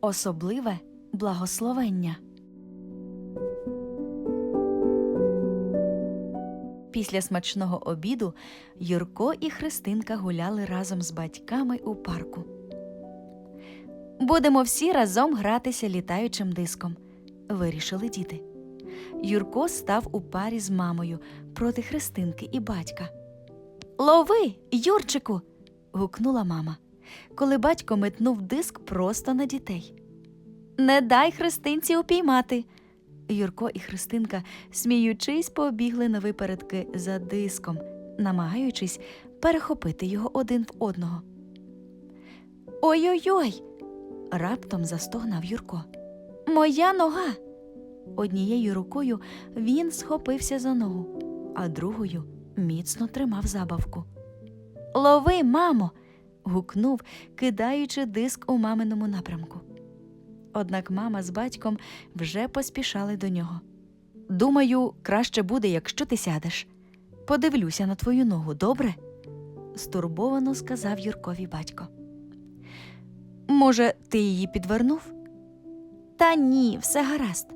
Особливе благословення. Після смачного обіду Юрко і Христинка гуляли разом з батьками у парку. Будемо всі разом гратися літаючим диском, вирішили діти. Юрко став у парі з мамою проти Христинки і батька. Лови, Юрчику. Гукнула мама, коли батько метнув диск просто на дітей. Не дай Христинці упіймати. Юрко і Христинка, сміючись, побігли на випередки за диском, намагаючись перехопити його один в одного. Ой-ой-ой. раптом застогнав Юрко. Моя нога. Однією рукою він схопився за ногу, а другою міцно тримав забавку. Лови, мамо. гукнув, кидаючи диск у маминому напрямку. Однак мама з батьком вже поспішали до нього. Думаю, краще буде, якщо ти сядеш. Подивлюся на твою ногу, добре? стурбовано сказав Юркові батько. Може, ти її підвернув? Та ні, все гаразд,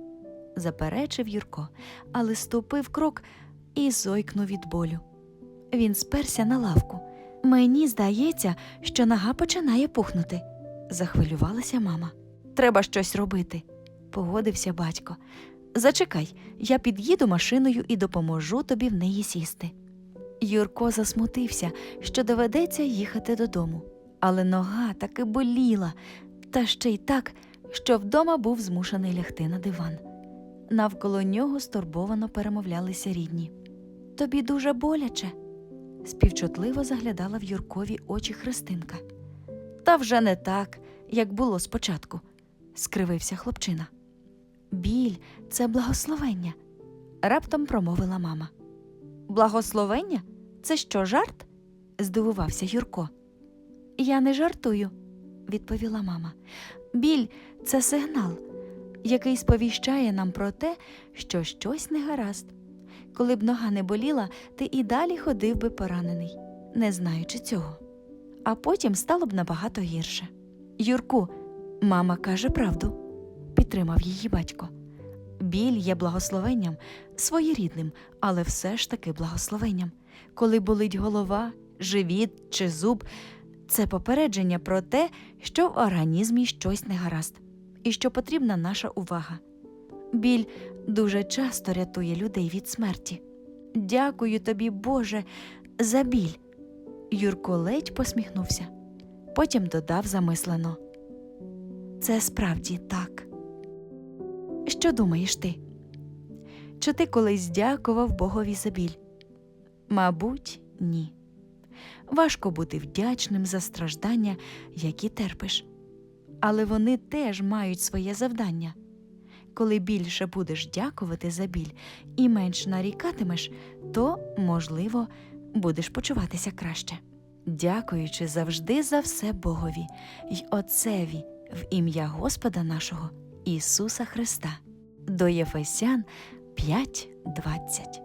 заперечив Юрко, але ступив крок і зойкнув від болю. Він сперся на лавку. Мені здається, що нога починає пухнути, захвилювалася мама. Треба щось робити, погодився батько. Зачекай, я під'їду машиною і допоможу тобі в неї сісти. Юрко засмутився, що доведеться їхати додому, але нога таки боліла, та ще й так, що вдома був змушений лягти на диван. Навколо нього стурбовано перемовлялися рідні. Тобі дуже боляче, співчутливо заглядала в Юркові очі Христинка. Та вже не так, як було спочатку, скривився хлопчина. Біль це благословення, раптом промовила мама. Благословення? Це що, жарт? здивувався Юрко. Я не жартую, відповіла мама. Біль це сигнал, який сповіщає нам про те, що щось не гаразд. Коли б нога не боліла, ти і далі ходив би поранений, не знаючи цього. А потім стало б набагато гірше. Юрку, мама каже правду, підтримав її батько. Біль є благословенням, своєрідним, але все ж таки благословенням. Коли болить голова, живіт чи зуб, це попередження про те, що в організмі щось не гаразд, і що потрібна наша увага. Біль дуже часто рятує людей від смерті. Дякую тобі, Боже, за біль. Юрко ледь посміхнувся, потім додав замислено. Це справді так. Що думаєш ти? Чи ти колись дякував Богові за біль? Мабуть, ні. Важко бути вдячним за страждання, які терпиш. Але вони теж мають своє завдання. Коли більше будеш дякувати за біль і менш нарікатимеш, то, можливо, будеш почуватися краще. Дякуючи завжди за все Богові й Отцеві в ім'я Господа нашого Ісуса Христа. До Єфесян 5.20